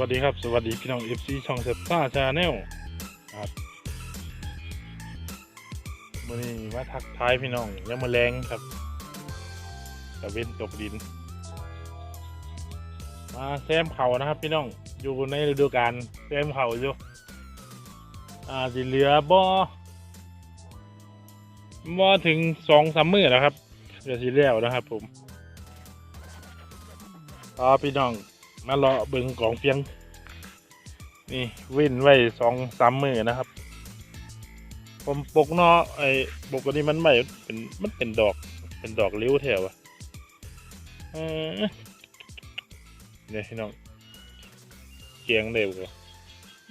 วัสดีครับ สวัสดีพี่น้องเอฟซีช่องเซฟซ่าชาแนลครับมื่อนี้มาทักทายพี่น้องยังมาแรงครับตะเวนตกดิน มาแซมเข่านะครับ พี่น้องอยู่ในฤดูกาลแซมเข่าอยู่อ่าสิเหลือบ่บ่ถึงสองสามมือแล้วครับเดี๋ยวสิแล้วนะครับ ผมอ่าพี่น้อง มาเลาะเบิงกองเฟียง นี่เว้นไว้สองสามมือนะครับ ผมปกเนอไอ้ปกติมันไม่เป็นมันเป็นดอกเป็นดอกเลี้ยวแถวอะเนี่ยพี่น้องเกียงได้บ่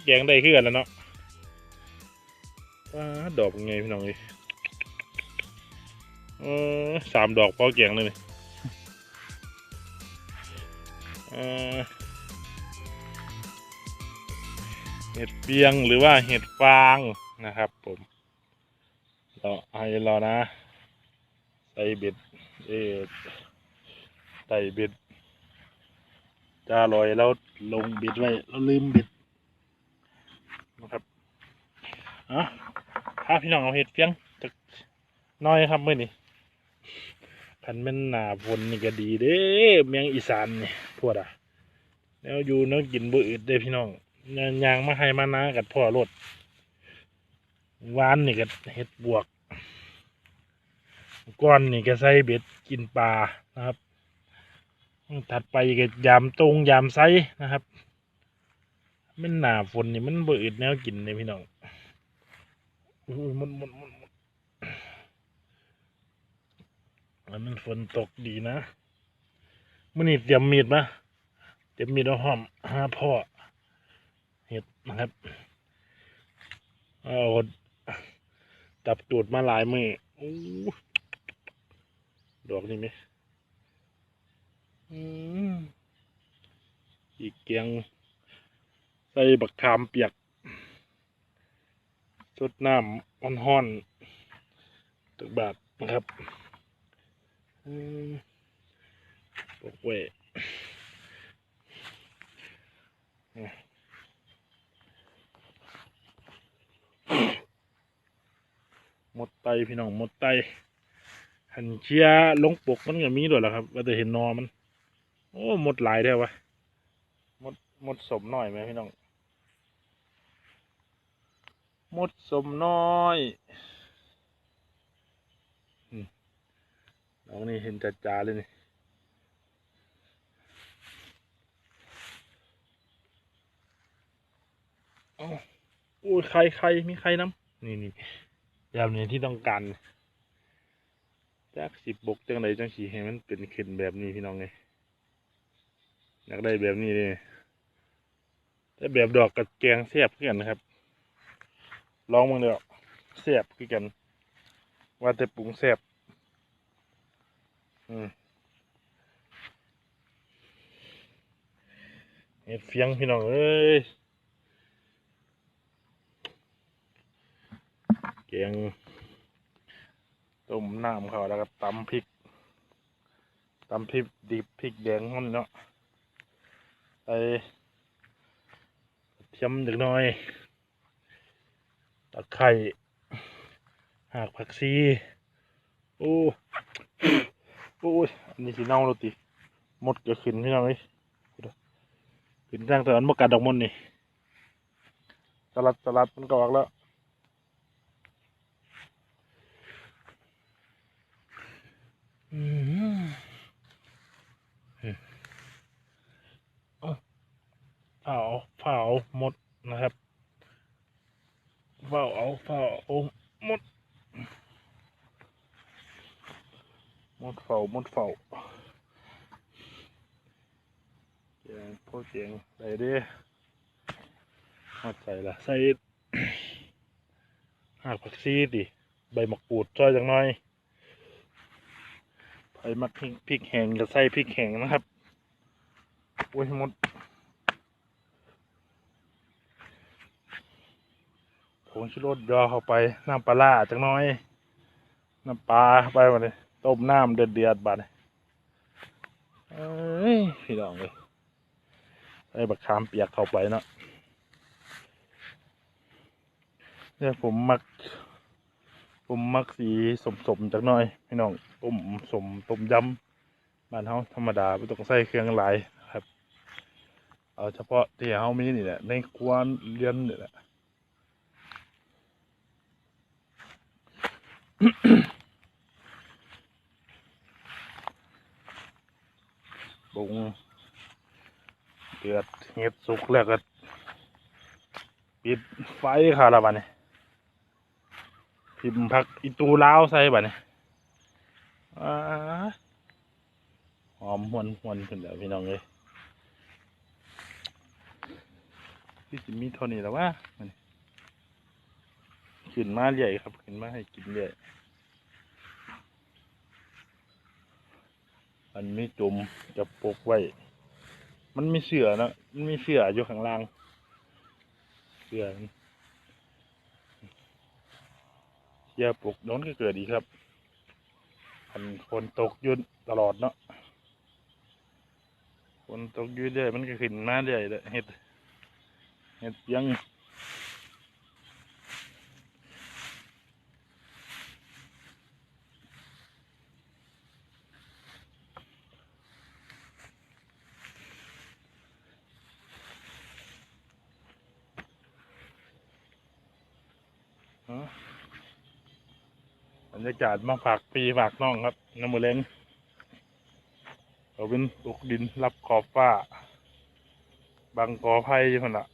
เกียงได้ขึ้นแล้วเนาะดอกเป็นไงพี่น้องเออสามดอกพอเกียงเลย เห็ดเปียงหรือว่าเห็ดฟางนะครับผมเราให้เรานะใส่เบ็ดเอใส่เบ็ดจะลอยแล้วลงเบ็ดไว้แล้วลืมเบ็ดนะครับอะถ้าพี่น้องเอาเห็ดเปียงจักหน้อยครับเมื่อนี้ คันแม่นหนาฝนนี่ก็ดีเด้เมียงอีสานนี่พวดอะแล้วอยู่นื้อกินบ่อืดเด้พี่น้องยางมาให้มานากับพ่อรถวานนี่ก็เห็ดบวกก้อนนี่ก็ใส่เบ็ดกินปลานะครับ ถัดไปก็ยามตรงยามไซนะครับมันหนาฝนนี่มันเบื่อแนวกินเลยพี่น้องอุ้ยมันมันมันมัน แล้วมันฝนตกดีนะมื่อนี้เตรียมมีดมาเตรียมมีดเอาหอมหาพ่อเห็ดนะครับเอาจับตูดมาหลายมืออู้ดอกนี่ไหมอีกเกียง ใส่บักขามเปียกสดน้ำอ่อนห้อนๆตึกบาทนะครับ อืมปกเวหมดไตพี่น้องหมดไตหันเชียลงปกมันก็มีด้วยแหละครับว่าแต่เห็นนอมัน โอ้หมดหลายแท้วะหมดหมดสมหน่อยไหมพี่น้องหมดสมน้อยอืม น้องนี่เห็นจัดจาเลยนี่เอ้าโอ้ยใครใครมีใครน้ำนี่นี่แบบนี้ที่ต้องการจากสิบบกจังไรจังสีให้มันเป็นขึ้นแบบนี้พี่น้องไงอยากได้แบบนี้เลยแต่แบบดอกกับแกงแซ่บคือกันนะครับ ลองมึงเดี๋ยวแซ่บคือกัน ว่าแต่ปรุงแซ่บอืม เห็ดเฟียงพี่น้องเอ้ยแกงต้มน้ำเขาแล้วก็ตำพริกตำพริกดิบพริกแดงมันเนาะใส่เทียมเล็กน้อยตะไคร้หากผักชีโอ้ โอ้ยอันนี้สีเน่าแล้วติหมดก็ขึ้นพี่น้องเอ้ยขึ้นทางแตะวันบกัดดอกมนนี่สลัดสลัดมันก็ออกแล้วอืมเอาเผาเผาหมดนะครับเผาเอาเผาเอาหมดห มดเฝ้าหมดเฝ้าเจียงพวกเจียงใส่ดิหอดใส่ละใส่หากผักซีดิใบมะกรูดซอยจังหน่อยใส่มักพริกพริกแห้งกับใส่พริกแห้งนะครับโอ้ยหมดผงชูรสยอเข้าไปน้ำปลาจังน้อย น้ำปลาเข้าไปมาเลย ต้มน้ำเดือดเดือดบาดเอ้ยพี่น้องเลยใส่บักขามเปียกเข้าไปเนาะเนี่ยผมมัก ผมมักสีสมๆจักน่อย พี่น้องต้มสมต้มยำบ้านเฮาธรรมดาไม่ต้องใส่เครื่องหลายครับ เอาเฉพาะที่เฮามีนี่แหละในครัวเรือนนี่แหละ ปรุงเดือดเห็ดสุกแล้วก็ปิดไฟค่ะละบัดนี้พิมพ์ผักอีตูลาวใส่บัดนี้หอมหวนหวนขึ้นแล้วพี่น้องเลยพี่จิมีเท่านี้แล้วว่าขึ้นมาใหญ่ครับ ขึ้นมาให้กินใหญ่ อันมีจุ่มจะปกไว้ มันมีเสือนะมันมีเสืออยู่ข้างล่าง เสือเสือปลุกโน้นก็เกิดอีครับอันคนตกยุ่นตลอดเนาะคนตกยืดเรื่มันก็ขึ้นมาเรื่เลยเห็ดเห็ดยัง บรรยากาศมาฝากปีฝากน้องครับน้ำมือเล้งเราเป็นตกดินรับขอบฟ้าบางกอไผ่อยู่คนละ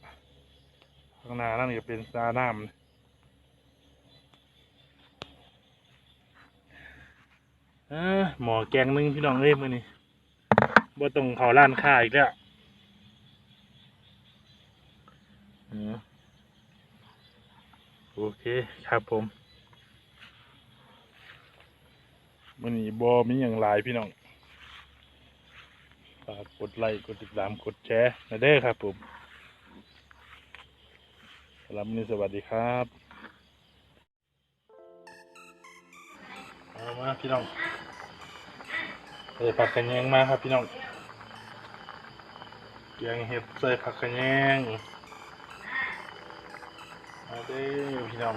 ข้างหน้านั่นก็เป็นซาน้ำอ้อหมอแกงหนึงพี่น้องเอ้ยมือนี้บ่ต้องเข้าร้านค้าอีกแล้ว โอเคครับผมมื้อนี้บ่มีหยังหลายพี่น้องฝากกดไลค์กดติดตามกดแชร์นะเด้อครับผมสำหรับวันนี้สวัสดีครับเอามาพี่น้องใส่ผักขะแยงมาครับพี่น้องแกงเห็ดใส่ผักขะแยง มาเด้อพี่น้อ